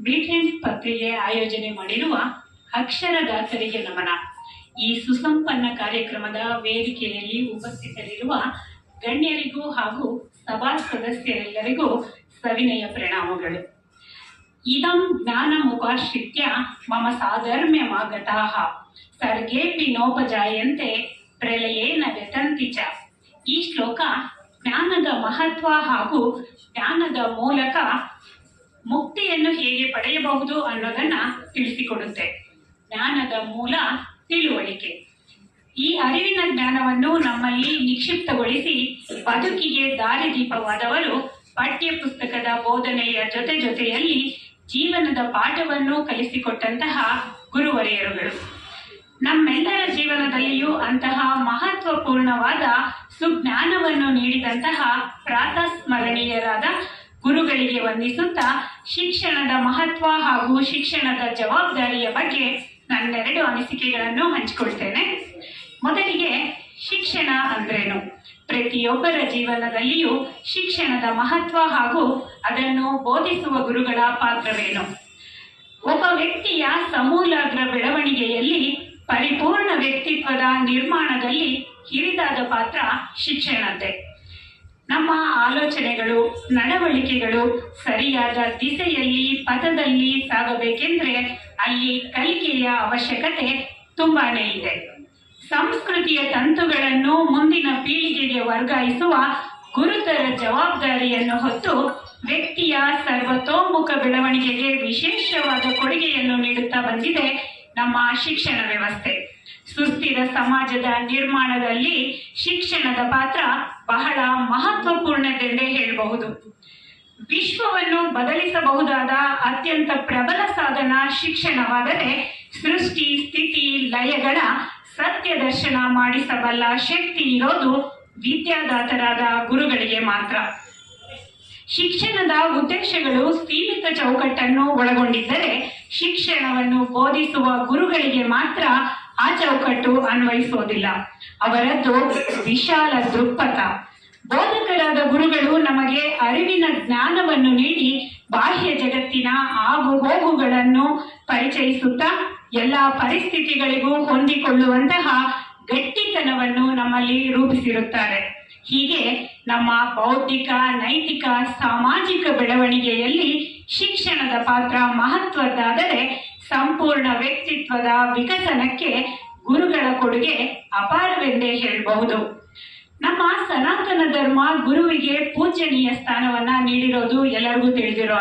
Britain ಪತ್ರಿಕೆ ಆಯೋಜನೆ ಮಾಡಿರುವ ಅಕ್ಷರದಾಸರಿಗೆ ನಮನ. ಈ ಸುಸಂಪನ್ನ ಕಾರ್ಯಕ್ರಮದ ವೇದಿಕೆಯಲ್ಲಿ ಉಪಸ್ಥಿತರಿರುವ ಗಣ್ಯರಿಗೂ ಹಾಗೂ ಸಭಾ ಸದಸ್ಯರೆಲ್ಲರಿಗೂ ಸವಿನಯ ಪ್ರಣಾಮಗಳು. ಇದಂ ಜ್ಞಾನ ಮುಪಾಶ್ರಿತ್ಯ ಮಮ ಸಾಧರ್ಮ್ಯಮಾಗತಾಃ. ಸರ್ಗೇಪಿ ನೋಪಜಾಯಂತೆ ಪ್ರಲಯೇನ ವ್ಯತಂತಿ ಚ. ಈ ಶ್ಲೋಕ ಜ್ಞಾನದ ಮಹತ್ವ ಹಾಗೂ ಜ್ಞಾನದ ಮೂಲಕ ಮುಕ್ತಿಯನ್ನು ಹೇಗೆ ಪಡೆಯಬಹುದು ಅನ್ನೋದನ್ನ ತಿಳಿಸಿಕೊಡುತ್ತೆ. ಜ್ಞಾನದ ಮೂಲ ತಿಳುವಳಿಕೆ. ಈ ಅರಿವಿನ ಜ್ಞಾನವನ್ನು ನಮ್ಮಲ್ಲಿ ನಿಕ್ಷಿಪ್ತಗೊಳಿಸಿ ಬದುಕಿಗೆ ದಾರಿದೀಪವಾದವರು ಪಠ್ಯ ಪುಸ್ತಕದ ಬೋಧನೆಯ ಜೊತೆ ಜೊತೆಯಲ್ಲಿ ಜೀವನದ ಪಾಠವನ್ನು ಕಲಿಸಿಕೊಟ್ಟಂತಹ ಗುರುವರೆಯರುಗಳು. ನಮ್ಮೆಲ್ಲರ ಜೀವನದಲ್ಲಿಯೂ ಅಂತಹ ಮಹತ್ವಪೂರ್ಣವಾದ ಸುಜ್ಞಾನವನ್ನು ನೀಡಿದಂತಹ ಪ್ರಾತಸ್ಮರಣೀಯರಾದ ಗುರುಗಳಿಗೆ ವಂದಿಸುತ್ತಾ ಶಿಕ್ಷಣದ ಮಹತ್ವ ಹಾಗೂ ಶಿಕ್ಷಣದ ಜವಾಬ್ದಾರಿಯ ಬಗ್ಗೆ ನನ್ನೆರಡು ಅನಿಸಿಕೆಗಳನ್ನು ಹಂಚಿಕೊಳ್ತೇನೆ. ಮೊದಲಿಗೆ ಶಿಕ್ಷಣ ಅಂದ್ರೇನು? ಪ್ರತಿಯೊಬ್ಬರ ಜೀವನದಲ್ಲಿಯೂ ಶಿಕ್ಷಣದ ಮಹತ್ವ ಹಾಗೂ ಅದನ್ನು ಬೋಧಿಸುವ ಗುರುಗಳ ಪಾತ್ರವೇನು? ಒಬ್ಬ ವ್ಯಕ್ತಿಯ ಸಮೂಲಾಗ್ರ ಬೆಳವಣಿಗೆಯಲ್ಲಿ ಪರಿಪೂರ್ಣ ವ್ಯಕ್ತಿತ್ವದ ನಿರ್ಮಾಣದಲ್ಲಿ ಹಿರಿದಾದ ಪಾತ್ರ ಶಿಕ್ಷಣದ್ದೇ. ನಮ್ಮ ಆಲೋಚನೆಗಳು, ನಡವಳಿಕೆಗಳು ಸರಿಯಾದ ದಿಸೆಯಲ್ಲಿ, ಪಥದಲ್ಲಿ ಸಾಗಬೇಕೆಂದ್ರೆ ಅಲ್ಲಿ ಕಲಿಕೆಯ ಅವಶ್ಯಕತೆ ತುಂಬಾನೇ ಇದೆ. ಸಂಸ್ಕೃತಿಯ ತಂತುಗಳನ್ನು ಮುಂದಿನ ಪೀಳಿಗೆಗೆ ವರ್ಗಾಯಿಸುವ ಗುರುತರ ಜವಾಬ್ದಾರಿಯನ್ನು ಹೊತ್ತು ವ್ಯಕ್ತಿಯ ಸರ್ವತೋಮುಖ ಬೆಳವಣಿಗೆಗೆ ವಿಶೇಷವಾದ ಕೊಡುಗೆಯನ್ನು ನೀಡುತ್ತಾ ಬಂದಿದೆ ನಮ್ಮ ಶಿಕ್ಷಣ ವ್ಯವಸ್ಥೆ. ಸುಸ್ಥಿರ ಸಮಾಜದ ನಿರ್ಮಾಣದಲ್ಲಿ ಶಿಕ್ಷಣದ ಪಾತ್ರ ಬಹಳ ಮಹತ್ವಪೂರ್ಣದೆಂದೇ ಹೇಳಬಹುದು. ವಿಶ್ವವನ್ನು ಬದಲಿಸಬಹುದಾದ ಅತ್ಯಂತ ಪ್ರಬಲ ಸಾಧನ ಶಿಕ್ಷಣವಾದರೆ ಸೃಷ್ಟಿ, ಸ್ಥಿತಿ, ಲಯಗಳ ಸತ್ಯ ದರ್ಶನ ಮಾಡಿಸಬಲ್ಲ ಶಕ್ತಿ ಇರೋದು ವಿದ್ಯಾದಾತರಾದ ಗುರುಗಳಿಗೆ ಮಾತ್ರ. ಶಿಕ್ಷಣದ ಉದ್ದೇಶಗಳು ಸೀಮಿತ ಚೌಕಟ್ಟನ್ನು ಒಳಗೊಂಡಿದ್ದರೆ ಶಿಕ್ಷಣವನ್ನು ಬೋಧಿಸುವ ಗುರುಗಳಿಗೆ ಮಾತ್ರ ಆ ಚೌಕಟ್ಟು ಅನ್ವಯಿಸೋದಿಲ್ಲ ಅವರದ್ದು ವಿಶಾಲ ದೃಕ್ಪಥ. ಬೋಧಕರಾದ ಗುರುಗಳು ನಮಗೆ ಅರಿವಿನ ಜ್ಞಾನವನ್ನು ನೀಡಿ ಬಾಹ್ಯ ಜಗತ್ತಿನ ಆಗು ಹೋಗುಗಳನ್ನು ಪರಿಚಯಿಸುತ್ತಾ ಎಲ್ಲ ಪರಿಸ್ಥಿತಿಗಳಿಗೂ ಹೊಂದಿಕೊಳ್ಳುವಂತಹ ಗಟ್ಟಿತನವನ್ನು ನಮ್ಮಲ್ಲಿ ರೂಪಿಸಿರುತ್ತಾರೆ. ಹೀಗೆ ನಮ್ಮ ಬೌದ್ಧಿಕ ನೈತಿಕ, ಸಾಮಾಜಿಕ ಬೆಳವಣಿಗೆಯಲ್ಲಿ ಶಿಕ್ಷಣದ ಪಾತ್ರ ಮಹತ್ವದ್ದಾದರೆ ಸಂಪೂರ್ಣ ವ್ಯಕ್ತಿತ್ವದ ವಿಕಸನಕ್ಕೆ ಗುರುಗಳ ಕೊಡುಗೆ ಅಪಾರವೆಂದೇ ಹೇಳಬಹುದು. ನಮ್ಮ ಸನಾತನ ಧರ್ಮ ಗುರುವಿಗೆ ಪೂಜನೀಯ ಸ್ಥಾನವನ್ನ ನೀಡಿರೋದು ಎಲ್ಲರಿಗೂ ತಿಳಿದಿರೋ